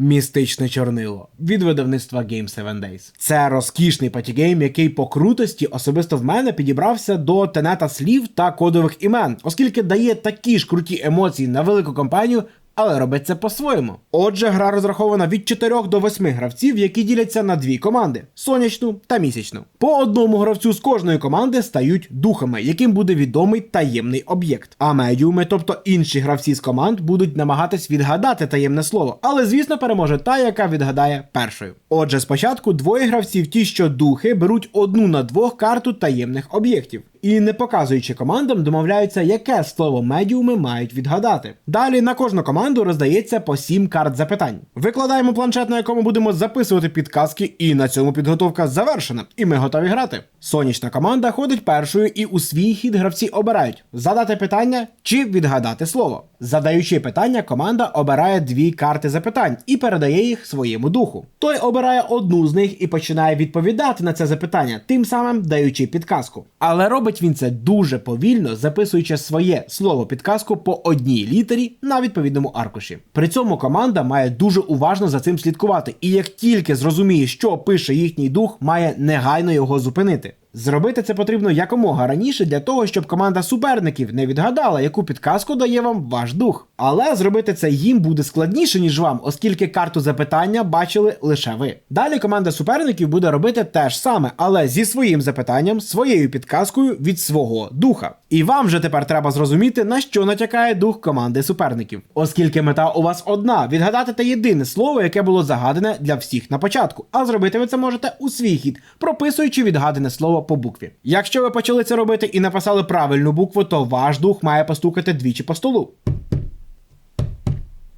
Містичне чорнило від видавництва Game 7 Days. Це розкішний патігейм, який по крутості особисто в мене підібрався до тенета слів та кодових імен, оскільки дає такі ж круті емоції на велику компанію. Але робить це по-своєму. Отже, гра розрахована від 4 до 8 гравців, які діляться на дві команди сонячну та місячну. По одному гравцю з кожної команди стають духами, яким буде відомий таємний об'єкт. А медіуми, тобто інші гравці з команд, будуть намагатись відгадати таємне слово, але звісно переможе та, яка відгадає першою. Отже, спочатку двоє гравців, ті, що духи, беруть одну на двох карту таємних об'єктів. І не показуючи командам, домовляються, яке слово медіуми мають відгадати. Далі на кожну команду роздається по 7 карт запитань. Викладаємо планшет, на якому будемо записувати підказки, і на цьому підготовка завершена, і ми готові грати. Сонячна команда ходить першою, і у свій хід гравці обирають задати питання чи відгадати слово. Задаючи питання, команда обирає дві карти запитань і передає їх своєму духу. Той обирає одну з них і починає відповідати на це запитання, тим самим даючи підказку. Але робить він це дуже повільно, записуючи своє слово підказку по одній літері на відповідному аркуші. При цьому команда має дуже уважно за цим слідкувати, і як тільки зрозуміє, що пише їхній дух, має негайно його зупинити. Зробити це потрібно якомога раніше для того, щоб команда суперників не відгадала, яку підказку дає вам ваш дух. Але зробити це їм буде складніше, ніж вам, оскільки карту запитання бачили лише ви. Далі команда суперників буде робити те ж саме, але зі своїм запитанням, своєю підказкою від свого духа. І вам же тепер треба зрозуміти, на що натякає дух команди суперників, оскільки мета у вас одна відгадати те єдине слово, яке було загадане для всіх на початку. А зробити ви це можете у свій хід, прописуючи відгадане по букві. Якщо ви почали це робити і написали правильну букву, то ваш дух має постукати двічі по столу.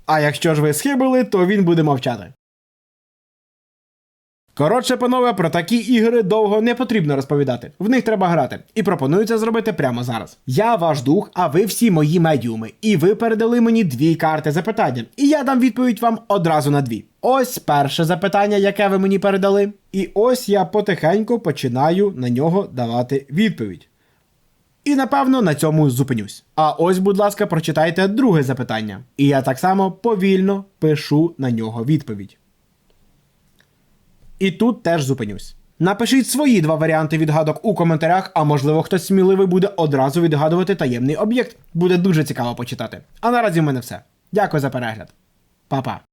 А якщо ж ви схибили, то він буде мовчати. Коротше, панове, про такі ігри довго не потрібно розповідати. В них треба грати. І пропоную це зробити прямо зараз. Я ваш дух, а ви всі мої медіуми. І ви передали мені дві карти запитання. І я дам відповідь вам одразу на дві. Ось перше запитання, яке ви мені передали. І ось я потихеньку починаю на нього давати відповідь. І напевно на цьому зупинюсь. А ось, будь ласка, прочитайте друге запитання. І я так само повільно пишу на нього відповідь. І тут теж зупинюсь. Напишіть свої два варіанти відгадок у коментарях, а можливо хтось сміливий буде одразу відгадувати таємний об'єкт. Буде дуже цікаво почитати. А наразі в мене все. Дякую за перегляд. Па-па.